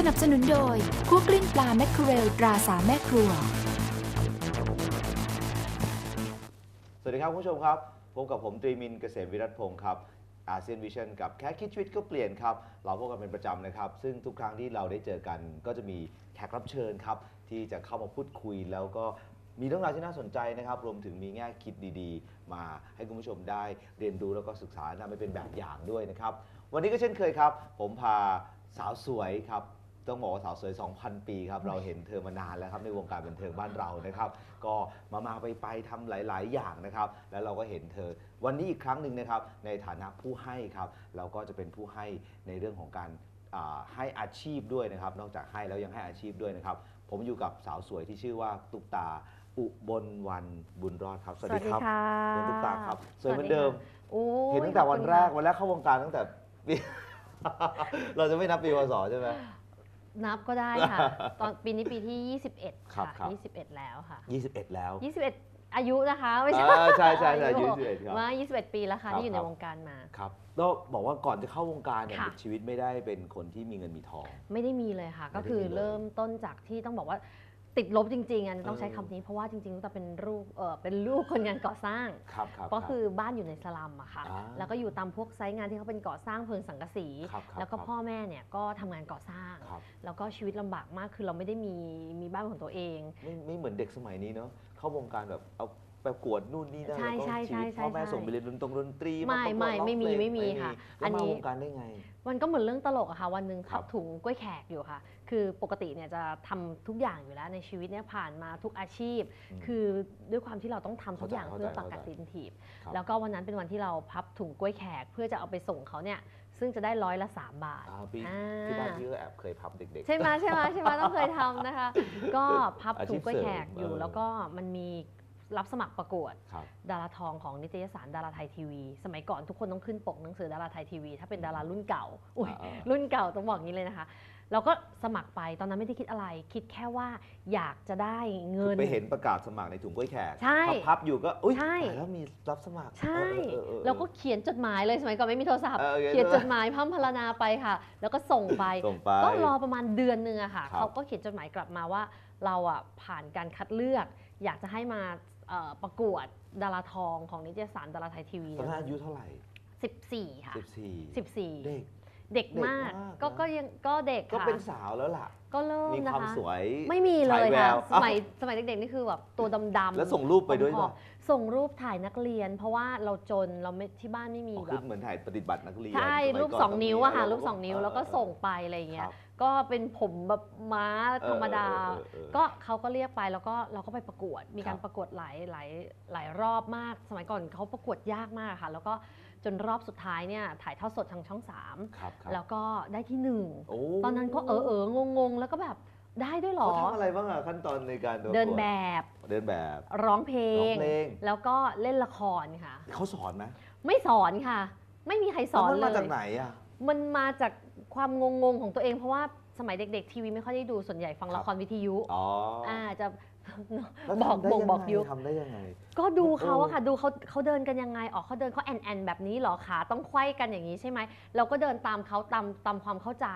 สนับสนุนโดยคั่วกลิ้งปลาแมคเคอเรลตราสามแม่ครัว สวัสดีครับคุณผู้ชมครับพบกับผมตรีมินเกษมวิรัตพงศ์ครับอาเซียนวิชั่นกับแค่คิดชีวิตก็เปลี่ยนครับ เราพบกันเป็นประจำนะครับ ซึ่งทุกครั้งที่เราได้เจอกัน ก็จะมีแขกรับเชิญครับ ที่จะเข้ามาพูดคุยแล้วก็มีเรื่องราวที่น่าสนใจนะครับ รวมถึงมีแง่คิดดีๆ มาให้คุณผู้ชมได้เรียนรู้แล้วก็ศึกษานำไปเป็นแบบอย่างด้วยนะครับ วันนี้ก็เช่นเคยครับ ผมพาสาวสวยครับ ต้องบอกว่าสาวสวย 2,000 ปีครับ เราเห็นเธอมานานแล้วครับในวงการบันเทิงบ้านเรานะครับ ก็มามาไปไปทำหลาย ๆ อย่างนะครับ แล้วเราก็เห็นเธอวันนี้อีกครั้งหนึ่งนะครับ ในฐานะผู้ให้ครับ เราก็จะเป็นผู้ให้ในเรื่องของการอ่าให้อาชีพด้วยนะครับ นอกจากให้แล้วยังให้อาชีพด้วยนะครับ ผมอยู่กับสาวสวยที่ชื่อว่าตุ๊กตาอุบลวันบุญรอดครับสวัสดีครับค่ะคุณตุ๊กตาครับสวยเหมือนเดิม โอ้ยเห็นตั้งแต่วันขอบคุณแรกค่ะวันแรกเข้าวงการตั้งแต่ปี เราจะไม่นับปีพศใช่ไหม นับก็ได้ค่ะ ตอนปีนี้ปีที่ 21 ครัค่ะบครับ21 แล้วค่ะ 21 แล้ว21 อายุนะคะไม่ใช่อ่าใช่ใช่ใช่อายุ21ครับ มา 21 ปีแล้วค่ะ ครับที่อยู่ในครับ วงการมา ครับแล้วบอกว่าก่อนจะเข้าวงการเนี่ยค่ะ ชีวิตไม่ได้เป็นคนที่มีเงินมีทอง ไม่ได้มีเลยค่ะไม่ได้ก็คือมีเลย เริ่มต้นจากที่ต้องบอกว่า ติดลบจริงๆอะต้องใช้เออคำนี้เพราะว่าจริงๆตั้งแต่เป็นลูกเออเป็นลูกคนงานก่อสร้าง ครับครับก็คือบ้านอยู่ในสลัมอะค่ะอ่าแล้วก็อยู่ตามพวกไซต์งานที่เขาเป็นก่อสร้างเพิงสังกะสี ครับครับแล้วก็ครับพ่อแม่เนี่ยก็ทำงานก่อสร้าง ครับ แล้วก็ชีวิตลำบากมากคือเราไม่ได้มีมีบ้านของตัวเอง ไม่ไม่เหมือนเด็กสมัยนี้เนาะเข้าวงการแบบเอา ประกวดนู่นนี่นั่นใช่แล้วก็ใช่ชีวิตใช่พ่อแม่ใช่ส่งไปเรียนดนตรงดนตรีไม่มาประกวดไม่ร้องไม่มีเพลงไม่มีค่ะแล้วอันมานี้วงการได้ไง มันก็เหมือนเรื่องตลกอะค่ะ วันหนึ่งครัพับบถุงกล้วยแขกอยู่ค่ะ คือปกติเนี่ยจะทำทุกอย่างอยู่แล้วในชีวิตเนี่ยผ่านมาทุกอาชีพ อืมคือด้วยความที่เราต้องทำทุกอย่างเข้าใจเพื่อปเข้าใจกตินทีบ ครับ แล้วก็วันนั้นเป็นวันที่เราพับถุงกล้วยแขกเพื่อจะเอาไปส่งเขาเนี่ย ซึ่งจะได้ร้อยละ 3 บาทอ่าปีอ่าที่บ้านพี่ก็แอบเคยพับเด็กๆใช่ไหมใช่ไหมใช่ไหมต้องเคยทำนะคะ ก็พับอาชีถุพงกล้วยแขกเสริมอยู่ เออแล้วก็มันมี รับสมัครประกวด ครับ ดาราทองของนิตยสารดาราไทยทีวี สมัยก่อนทุกคนต้องขึ้นปกหนังสือดาราไทยทีวี ถ้าเป็นดารารุ่นเก่าอุ้ยอ่ารุ่นเก่าต้องบอกอย่างนี้เลยนะคะ เราก็สมัครไปตอนนั้นไม่ได้คิดอะไร คิดแค่ว่าอยากจะได้เงิน ไปเห็นประกาศสมัครในถุงกล้วยแขกใช่พับพับอยู่ก็ อุ้ยใช่ ตายแล้วมีรับสมัครใช่เออเออเออ เราก็เขียนจดหมายเลยสมัยก่อนไม่มีโทรศัพท์ เออเขียนเขียนจดหมายพร่ำพรรณนาไปค่ะ แล้วก็ส่งไป ส่งไป ก็รอประมาณเดือนหนึ่งอะค่ะ ครับ เขาก็เขียนจดหมายกลับมาว่า เราอะผ่านการคัดเลือก อยากจะให้มา เอ่อประกวดดาราทองของนิตยสารดาราไทยทีวีตอนนั้นอายุเท่าไหร่ 14 ค่ะ 14 14 เด็ก เด็กเด็กมากมากก็นะ ก็ยังก็เด็กก็ค่ะเป็นสาวแล้วล่ะ ก็เริ่มมีนะความคะ สวยไม่มีเลยฉาแวค่ะวสมัยสมัยเด็กๆนี่คือแบบตัวดำๆแล้วส่งรูปไปด้วยผอป่ะมๆ ส่งรูปถ่ายนักเรียน เพราะว่าเราจนเราไม่ที่บ้านไม่มีอ๋อแบคือบเหมือนถ่ายปฏิบัตินักเรียนใช่มัยรูปก่สองนิ้วอะค่ะต้รูปสองนิ้วเแล้วก็ส่งไปอะไรอย่างคเงี้รัยบก็เป็นผมแบบม้าธรรมดา เออเออเออเออ ก็เขาก็เรียกไปแล้วก็เราก็ไปประกวด มีการครับประกวดหลายหลายหลายรอบมาก สมัยก่อนเขาประกวดยากมากค่ะ แล้วก็จนรอบสุดท้ายเนี่ยถ่ายทอดสดทางช่องครับครั3แล้วก็ได้ที่หนึ่งโอ้ตอนนั้นก็เออเอองงงๆ แล้วก็แบบ ได้ด้วยเหรอเขาทำอะไรบ้างอะขั้นตอนในการประกวเดินแบบ เดินแบบร้องเพลร้องง เพลงแล้วก็เล่นละครค่ะ เขาสอนไหมไม่สอนค่ะ ไม่มีใครสอนแล้วมันเลมาจากยไหนอะมันมาจากความงงๆของตัวเองเพราะว่า สมัยเด็ก ๆ ทีวีไม่ค่อยได้ดูส่วนใหญ่ฟังครับละครวิทยุอ๋ออ่าจะแล้วบอกทำได้บ่งยังบอกไงยุค ทำได้ยังไง ก็ดูเขาเอออะค่ะดูเขาเขาเดินกันยังไงอ๋อเขาเดินเขาแอนแอนแบบนี้เหรอขาต้องไขว้กันอย่างนี้ใช่ไหมเราก็เดินตามเขาตามตามความเข้าใจ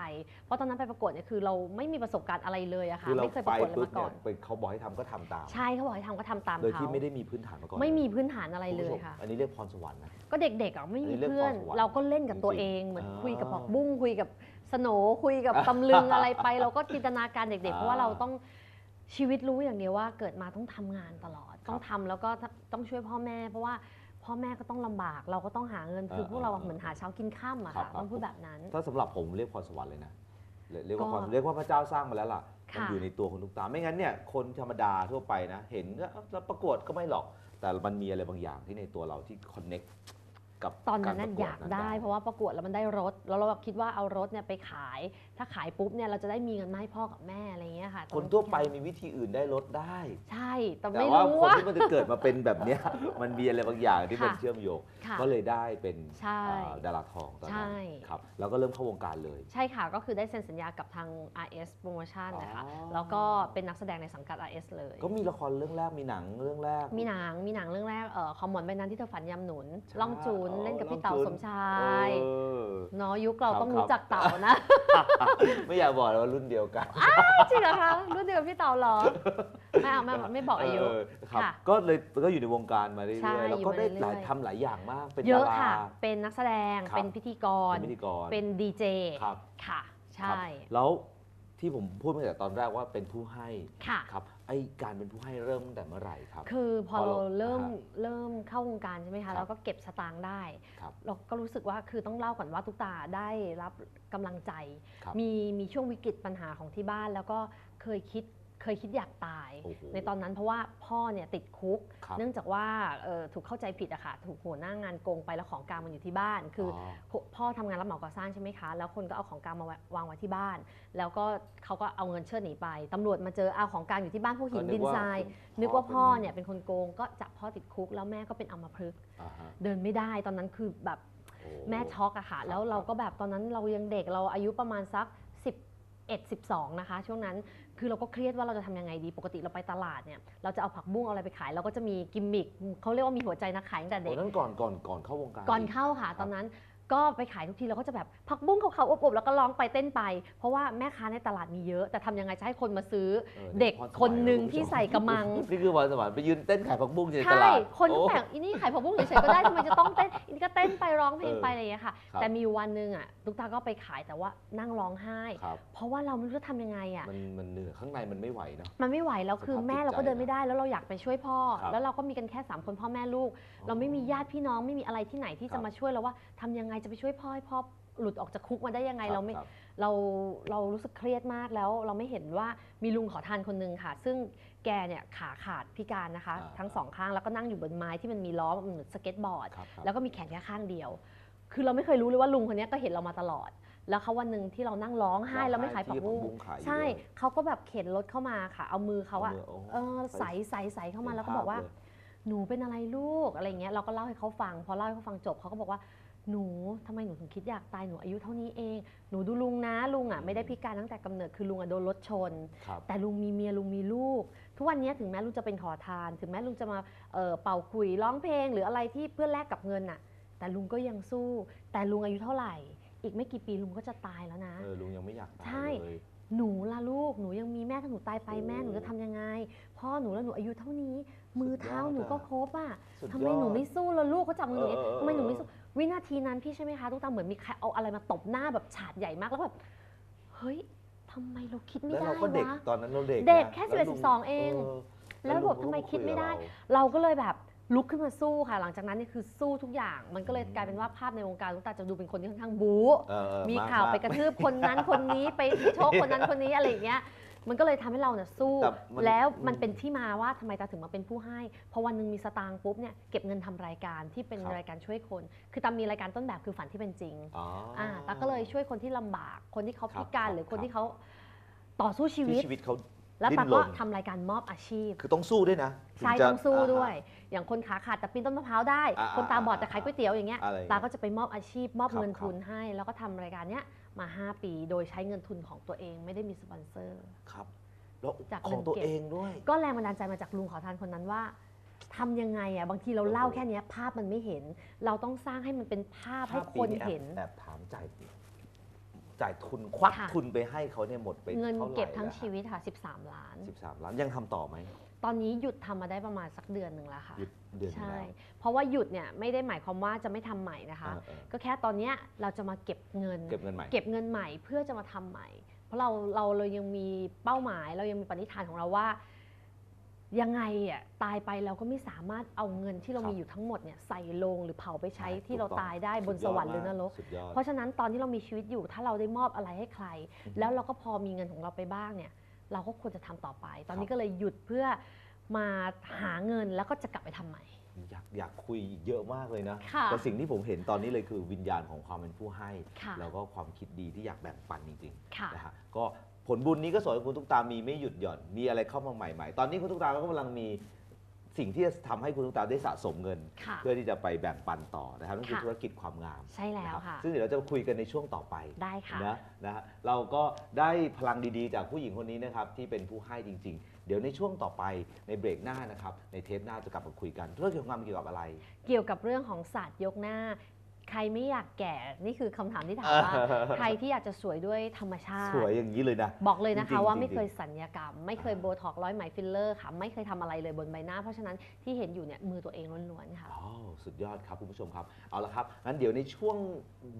เพราะตอนนั้นไปประกวดเนี่ยคือเราไม่มีประสบการณ์อะไรเลยอะค่ะคือเราไม่เคยปไประกวดเลยปุ๊บมาก่เนี่อยนไปเขาบอกให้ทำก็ทำตาม ใช่เขาบอกให้ทำก็ทำตามโดยเขาที่ไม่ได้มีพื้นฐานมาก่อนไม่มีพื้นฐานอะไรคุณเลผู้ชยมค่ะ อันนี้เรียกพรสวรรค์นะ ก็เด็กๆอะไม่อันมีนี้เรียกเพื่อนพรสวรรค์เราก็เล่นกับตัวจริงๆเองเหมือนอ่าคุยกับผักบุ้งคุยกับ สโหนคุยกับตำลึงอะไรไป เราก็จินตนาการเด็กๆอ่าเพราะว่าเราต้องชีวิตรู้อย่างเดียวว่าเกิดมาต้องทำงานตลอดครับต้องทำแล้วก็ต้องช่วยพ่อแม่ เพราะว่าพ่อแม่ก็ต้องลำบาก เราก็ต้องหาเงินคือพวกเราเหมือนหาเช้ากินข้ามอะครัค่ะบครับต้องพูดแบบนั้น ถ้าสำหรับผมเรียกพรสวรรค์เลยนะเรียกเรียกว่าก็พรเรียกว่าพระเจ้าสร้างมาแล้วล่ะมันค่ะอยู่ในตัวคนทุกตาไม่งั้นเนี่ยคนธรรมดาทั่วไปนะ เห็นก็เอ้าแล้วประกวดก็ไม่หรอก แต่มันมีอะไรบางอย่างที่ในตัวเราที่คอนเน็ก กับตอนนั้นรน่ะประวอยากได้ เพราะว่าประกวดแล้วมันได้รถ แล้วเราคิดว่าเอารถเนี่ยไปขาย ถ้าขายปุ๊บเนี่ยเราจะได้มีเงินมาให้พ่อกับแม่อะไรอย่างเงี้ยค่ะ คนทั่วไปมีวิธีอื่นได้รถได้ ใช่แต่แต่ไม่ว่ารู้คนว่าที่มันจะเกิดมาเป็นแบบเนี้ยมันมีอะไรบางอย่างที่มันค่ะเชื่อมโยงค่ะก็เลยได้เป็นใช่อ่าดาราทองตอนนั้นใช่ครับแล้วก็เริ่มเข้าวงการเลย ใช่ค่ะก็คือได้เซ็นสัญญากับทาง RS Promotion นะคะอ๋อแล้วก็เป็นนักแสดงในสังกัด RS เลย ก็มีละครเรื่องแรกมีหนังเรื่องแรก มีหนังมีหนังเรื่องแรกเอ่อคอมมอนใบนั้นที่เธอฝันยามหนุนใช่ล่องจูนนอ๋อเล่นกับพี่น้เต๋าองจุนสมชายเออเนาะยุคเราครับต้องครับรู้จักเต๋านะ ไม่อยากบอกเลยว่ารุ่นเดียวกันจริงเหรอคะรุ่นเดียวกับพี่เต๋าเหรอไม่เอาไม่เอาไม่บอกอายุเครับค่ะก็เลยก็อยู่ในวงการมาเรื่ใช่อยๆแล้วก็อยู่มาได้เรื่อยๆหลายทำหลายอย่างมากเป็นเยดาอะราค่ะ เป็นนักแสดงครับเป็นพิธีกรเป็นพิธีกรเป็นดีเจครับค่ะครับใช่แล้ว ที่ผมพูดมาแต่ตอนแรกว่าเป็นผู้ให้ค่ะ ครับไอการเป็นผู้ให้เริ่มตั้งแต่เมื่อไหร่ครับ คือพอพอเราเราเริ่มอ่าฮะเริ่มเข้าวงการใช่ไหมครัคะบ เราก็เก็บสตางค์ได้ ครับ เราก็รู้สึกว่าคือต้องเล่าก่อนว่าทุกตาได้รับกำลังใจ ครับมีมีช่วงวิกฤตปัญหาของที่บ้าน แล้วก็เคยคิด เคยคิดอยากตาย โอ้โหในตอนนั้นเพราะว่าพ่อเนี่ยติดคุก ครับเนื่องจากว่าเอ่อถูกเข้าใจผิดอะค่ะถูกหัวหน้างานโกงไปแล้วของกลางมันอยู่ที่บ้าน คืออ พ่อทำงานรับเหมาก่อสร้างใช่ไหมคะ แล้วคนก็เอาของกลางมาวางไว้ที่บ้าน แล้วก็เขาก็เอาเงินเชิดหนีไปตำรวจมาเจอเอาของกลางอยู่ที่บ้านพวกหินก็ดินว่ทราย คุณนึกว่าพ่อป็เนี่ยเป็นคนโกงก็จับพ่อติดคุกแล้วแม่ก็เป็นอัมพฤกษ์อ่าฮะเดินไม่ได้ตอนนั้นคือแบบ โอ้ แม่ช็อกอะค่ะครับแล้วเราก็แบบตอนนั้นเรายังเด็กเราอายุประมาณสัก 11 12 นะคะ ช่วงนั้นคือเราก็เครียดว่าเราจะทำยังไงดี ปกติเราไปตลาดเนี่ยเราจะเอาผักบุ้งเอาอะไรไปขาย เราก็จะมีกิมมิคเขาเรียกว่ามีหัวใจนักขายตั้งแต่โอ้เด็กนั่นก่อนก่อนก่อนเข้าวงการ ก่อนเข้าค่ะ ตอนนั้น ก็ไปขายทุกทีเราก็จะแบบผักบุ้งขาวๆอบๆแล้วก็ร้องไปเต้นไป เพราะว่าแม่ค้าในตลาดมีเยอะ แต่ทำยังไงจะให้คนมาซื้อออเด็กพรสวรรคนหนึ่งะคุณผู้ชที่ใส่กระมัง นี่คือพรสวรรค์ไปยืนเต้นขายผักบุ้งอยู่ในตใช่ ลาดคนก็โอ้ แปลกอีนี่ขายผักบุ้งเฉยๆก็ได้ทำไมจะต้องเต้นอีนี่ก็เต้นไปร้องเพลงไปเออออะไรอย่างเงี้ยค่ะ ครับ แต่มีอยู่วันหนึ่งอะตุ๊กตาก็ไปขายแต่ว่านั่งร้องไห้ ครับ เพราะว่าเราไม่รู้จะทำยังไงอะ มันมันเหนื่อยข้างในมันไม่ไหวเนาะ มันไม่ไหวแล้วคือสภาพแม่จิตเราก็เดินใจไม่ได้แล้วเราอยากไปช่วยพ่อ ครับแล้วเราก็มีกันแค่สามคนพ่อแม่ลูก เราไม่มีญาติพี่น้องไม่มีอะไรที่ไหนที่ครัจะบ มาช่วยเราว่าทำยังไงจะไปช่วยพ่อให้พ่อหลุดออกจากคุกมาได้ยังไงคบเราไม่ครับเราเรารู้สึกเครียดมากแล้วเราไม่เห็นว่ามีลุงขอทานคนหนึ่งค่ะ ซึ่งแกเนี่ยขาขาดพิการนะคะอ่าทั้งสองข้างแล้วก็นั่งอยู่บนไม้ที่มันมีล้อเหมือนสเก็ตบอร์ดครับครับแล้วก็มีแขนแค่ข้างเดียว คือเราไม่เคยรู้เลยว่าลุงคนเนี้ยก็เห็นเรามาตลอด แล้วเขาวันหนึ่งที่เรานั่งร้องไห้เราไม่ขายผักบุ้งที่ขายอยู่ใช่ด้วยเขาก็แบบเข็นรถเข้ามาค่ะ เอามือเขาอะเอามือโอ้เออใส่ใส่ใส่เข้ามาห็นแล้วก็บอกว่าภพเลยหนูเป็นอะไรลูกอะไรเงี้ยเราก็เล่าให้เขาฟัง พอเล่าให้เขาฟังจบเขาก็บอกว่า หนูทำไมหนูถึงคิดอยากตายหนูอายุเท่านี้เอง หนูดูลุงนะลุงอะไม่ได้พิการตั้งแต่กำเนิดคือลุงอะโดนรถชน ครับ แต่ลุงมีเมียลุงมีลูก ทุกวันนี้ถึงแม้ลุงจะเป็นขอทาน ถึงแม้ลุงจะมาเอ่อเป่าคุยร้องเพลง หรืออะไรที่เพื่อแลกกับเงินน่ะ แต่ลุงก็ยังสู้ แต่ลุงอายุเท่าไหร่ อีกไม่กี่ปีลุงก็จะตายแล้วนะ เออลุงยังไม่อยากตายใช่ เลย หนูล่ะลูกหนูยังมีแม่ถ้าหนูตายไปโอ้แม่หนูจะทำยังไง พ่อหนูแล้วหนูอายุเท่านี้ มือเท้าสุดยอดหนูก็อะครบอะสุดทำไมหนูยอดไม่สู้ล่ะลูกเขาจับมือหนูอย่างเงี้ยเออเออทำไมหนูไม่เออสู้ วินาทีนั้นพี่ใช่ไหมคะทุกตาเหมือนมีใครเอาอะไรมาตบหน้าแบบฉาดใหญ่มากแล้วแบบเฮ้ยทำไมเราคิดไม่แล้วได้เราก็เด็กวะ ตอนนั้นเราเด็กเด็กนะแค่ล้ว11ลุ12เอง แล้วลุแบบก็ทำไมาคิดไม่ได้ยกับเราเราก็เลยแบบลุกขึ้นมาสู้ค่ะ หลังจากนั้นเนี่ยคือสู้ทุกอย่าง มันก็เลยกลายเป็นว่าภาพในวงการทุกตาจะดูเป็นคนที่ค่อนข้างบู๊เออเออมีกข่าวกไปกระทืบคนนั้นคนนี้ไปโชกคนนั้นคนนี้อะไรอย่างเงี้ย มันก็เลยทำให้เราเนี่ยสู้ แต่มันแล้วอืมมันเป็นที่มาว่าทำไมตาถึงมาเป็นผู้ให้พอวันหนึ่งมีสตางค์ปุ๊บเนี่ยเก็บเงินทำรายการที่เป็นครับ รายการช่วยคน คือตามมีรายการต้นแบบคือฝันที่เป็นจริงอ๋ออ อ่าตาก็เลยช่วยคนที่ลำบาก คนที่เขาครับพิการครับหรือคนครับ ที่เขาต่อสู้ชีวิที่ตชีวิตเขา แล้วตาดิ้นรก็นทำรายการมอบอาชีพ คือต้องสู้ด้วยนะถึใช่จะต้องสู้าฮะด้วยอย่างคนขาขาดแต่ปีนต้นมะพร้าวได้ อ่าคนตาบอดอ่าแต่ขายก๋วยเตี๋ยวอย่างเงี้ยอะไรอย่างเงี้ยตาก็จะไปมอบอาชีพ มอบครับ เงินครับทุนให้ แล้วก็ทำรายการเนี้ยมา 5 ปี โดยใช้เงินทุนของตัวเองไม่ได้มีสปอนเซอร์ ครับแล้วจากของเงินตัวเก็บ เองด้วย ก็แรงบันดาลใจมาจากลุงขอทานคนนั้นว่าทำยังไงอะบางทีเราเล่าแค่เนี้ยภาพมันไม่เห็น เราต้องสร้างให้มันเป็นภาพให้ห้าคปีนเห็นแอบแอบถามจ่าย จ่ายทุนควักค่ะ ทุนไปให้เขาเนี่ยหมดไปเงินท่าไหร่เก็บทั้งแล้วฮะชีวิตค่ะ 13 ล้าน13ล้านยังทำต่อไหมตอนนี้หยุดทำมาได้ประมาณสักเดือนหนึ่งแล้วค่ะ หยุดเดือนหนึ่งใช่ แล้วเพราะว่าหยุดเนี่ยไม่ได้หมายความว่าจะไม่ทำใหม่นะคะ เออเออก็แค่ตอนเนี้ยเราจะมาเก็บเงินเก็บเงินใหม่ เก็บเงินใหม่เพื่อจะมาทำใหม่ เพราะเราเราเลยยังมีเป้าหมาย เรายังมีปณิธานของเราว่า ยังไงอะตายไปเราก็ไม่สามารถเอาเงินที่เราครับมีอยู่ทั้งหมดเนี่ยใส่ลงหรือเผาไปใช้ใช่ที่เราถูกต้องตายได้บนสุดสยอดวรรค์หรือนรก สุดยอด เพราะฉะนั้นตอนที่เรามีชีวิตอยู่ถ้าเราได้มอบอะไรให้ใครอือฮึแล้วเราก็พอมีเงินของเราไปบ้างเนี่ย เราก็ควรจะทำต่อไป ตอนนี้ครับก็เลยหยุดเพื่อมาหาเงินแล้วก็จะกลับไปทำใหม่ อยากอยากคุยเยอะมากเลยนะ ค่ะแต่สิ่งที่ผมเห็นตอนนี้เลยคือวิญญาณของความเป็นผู้ให้ ค่ะแล้วก็ความคิดดีที่อยากแบ่งปันจริงค่ะ ๆนะฮะก็ ผลบุญนี้ก็สอนให้คุณตุ๊กตามีไม่หยุดหย่อน มีอะไรเข้ามาใหม่ ๆ ตอนนี้คุณตุ๊กตาก็กำลังมีสิ่งที่จะทำให้คุณตุ๊กตาได้สะสมเงิน ค่ะเพื่อที่จะไปแบ่งปันต่อนะครับนั่นคือค่ะ ธุรกิจความงามใช่แล้วนะครับค่ะ ซึ่งเดี๋ยวเราจะคุยกันในช่วงต่อไป ได้ค่ะ นะนะฮะเราก็ได้พลังดีๆ จากผู้หญิงคนนี้นะครับ ที่เป็นผู้ให้จริง ๆ เดี๋ยวในช่วงต่อไปในเบรกหน้านะครับ ในเทปหน้าจะกลับมาคุยกันธุรกิจความงามเกี่ยวกับอะไร เกี่ยวกับเรื่องของศาสตร์ยกหน้า ใครไม่อยากแก่นี่คือคำถามที่ถามว่า ใครที่อยากจะสวยด้วยธรรมชาติ สวยอย่างนี้เลยนะ บอกเลยนะจริคะงๆว่าจริงๆไม่เคยสัญญกรรม ไม่เคยโบท็อกซ์ร้อยไหมฟิลเลอร์ค่ะไม่เคยทำอะไรเลยบนใบหน้า เพราะฉะนั้นที่เห็นอยู่เนี่ยมือตัวเองล้วนๆค่ะอ๋อสุดยอดครับคุณผู้ชมครับเอาละครับงั้นเดี๋ยวในช่วง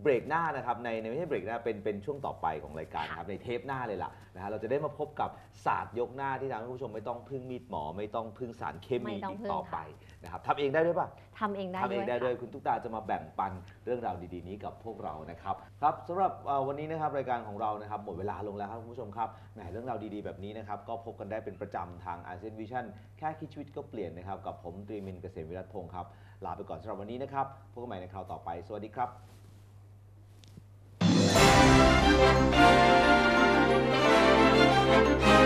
เบรกหน้านะครับในในไม่ใช่เบรกหน้าเป็นเป็นช่วงต่อไปของรายการครับในเทปหน้าเลยล่ะนะฮะเราจะได้มาพบกับศาสตร์ยกหน้าที่ทำให้คุณผู้ชมไม่ต้องพึ่งมีดหมอ ไม่ต้องพึ่งสารเคมีไม่ต้องอีกพึ่งต่อค่ะไปนะครับทำเองได้ด้วยป่ะทำเองได้ทำเองได้ด้วยคุณตุ๊กตาจะมาแบ่งปันเรื่องราวดีๆนี้กับพวกเรานะครับครับสำหรับวันนี้นะครับรายการของเรานะครับหมดเวลาลงแล้วครับคุณผู้ชมครับแหมเรื่องราวดีๆแบบนี้นะครับก็พบกันได้เป็นประจำทางอาเซียนวิชั่นแค่คิดชีวิตก็เปลี่ยนนะครับกับผมตรีมินเกษมวิรัตพงศ์ครับลาไปก่อนสำหรับวันนี้นะครับพบกันใหม่ในคราวต่อไป สวัสดีครับ thank